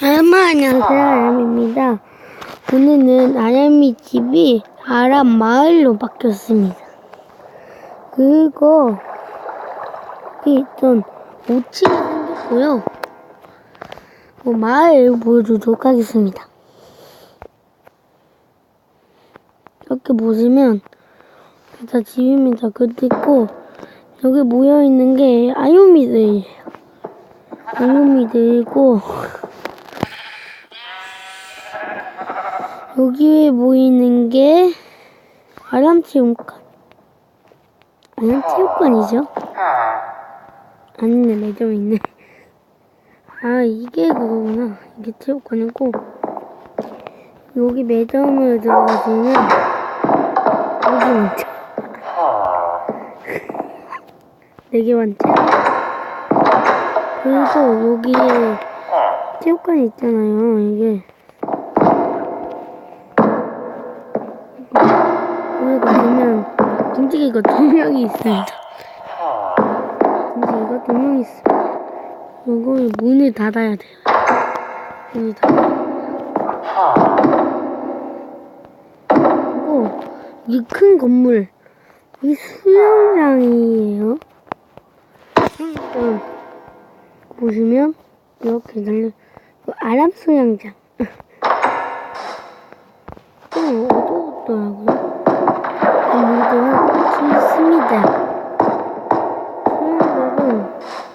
여러분 안녕하세요 아람입니다. 오늘은 아람이 집이 아람 마을로 바뀌었습니다. 그리고 여기 있던 오치가 생겼고요. 그 마을 보여주도록 하겠습니다. 이렇게 보시면 다 집입니다. 그리고 여기 모여 있는 게 아유미들이에요. 아유미들이고 여기에 보이는 게 아람체육관. 아람체육관이죠? 아니네, 매점 있네. 아, 이게 그거구나. 이게 체육관이고, 여기 매점을 들어가시면, 여기 많죠. 네개 많죠? 그리고 여기에 체육관이 있잖아요, 이게. 여기 가시면 김치기가 두 명이 있습니다. 김치기가 두 명이 있습니다. 이거 문을 닫아야 돼요. 문을 닫아야 그리고 이 큰 건물 이 수영장이에요. 수영장 보시면 이렇게 달려 이거 아랍 수영장. 좀 어두웠더라고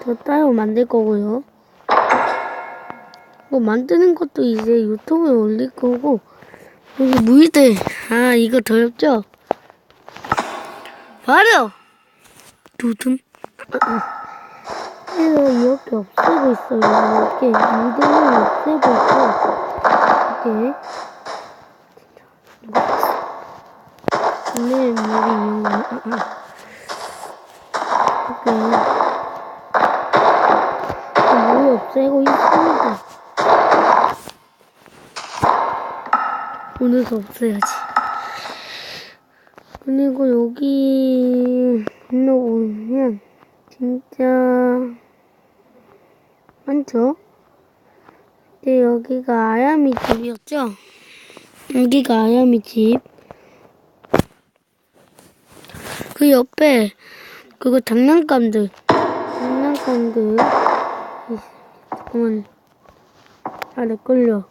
저 따로 만들 거고요. 뭐 만드는 것도 이제 유튜브에 올릴 거고 여기 물들. 아 이거 더럽죠? 바로! 두둠. 그래서 이렇게 없애고 있어요. 이렇게 물들을 없애고 있고 이렇게. 오늘 물이 있는 거 아, 아. 이렇게 물을 오늘도 없애야지. 그리고 여기 올라오면 진짜 많죠? 근데 여기가 아야미 집이었죠? 여기가 아야미 집. 그 옆에 그거 장난감들 장난감들 잠깐만 아래 끌려.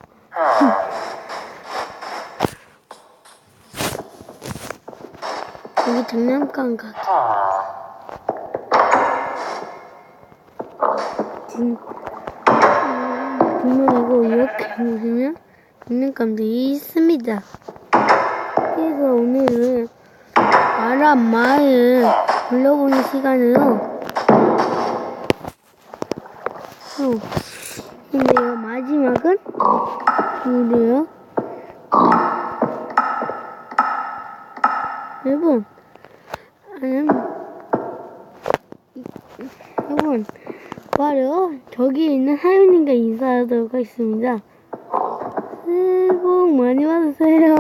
여기 장난감 가게 진 분명이고 이렇게 보시면 장난감들이 있습니다. 그래서 오늘은 아랍 마을 둘러보는 시간으로 마지막은 뭐래요? 여러분 여러분 바로 저기 있는 하윤님과 인사하도록 하겠습니다. 새해 복 많이 받으세요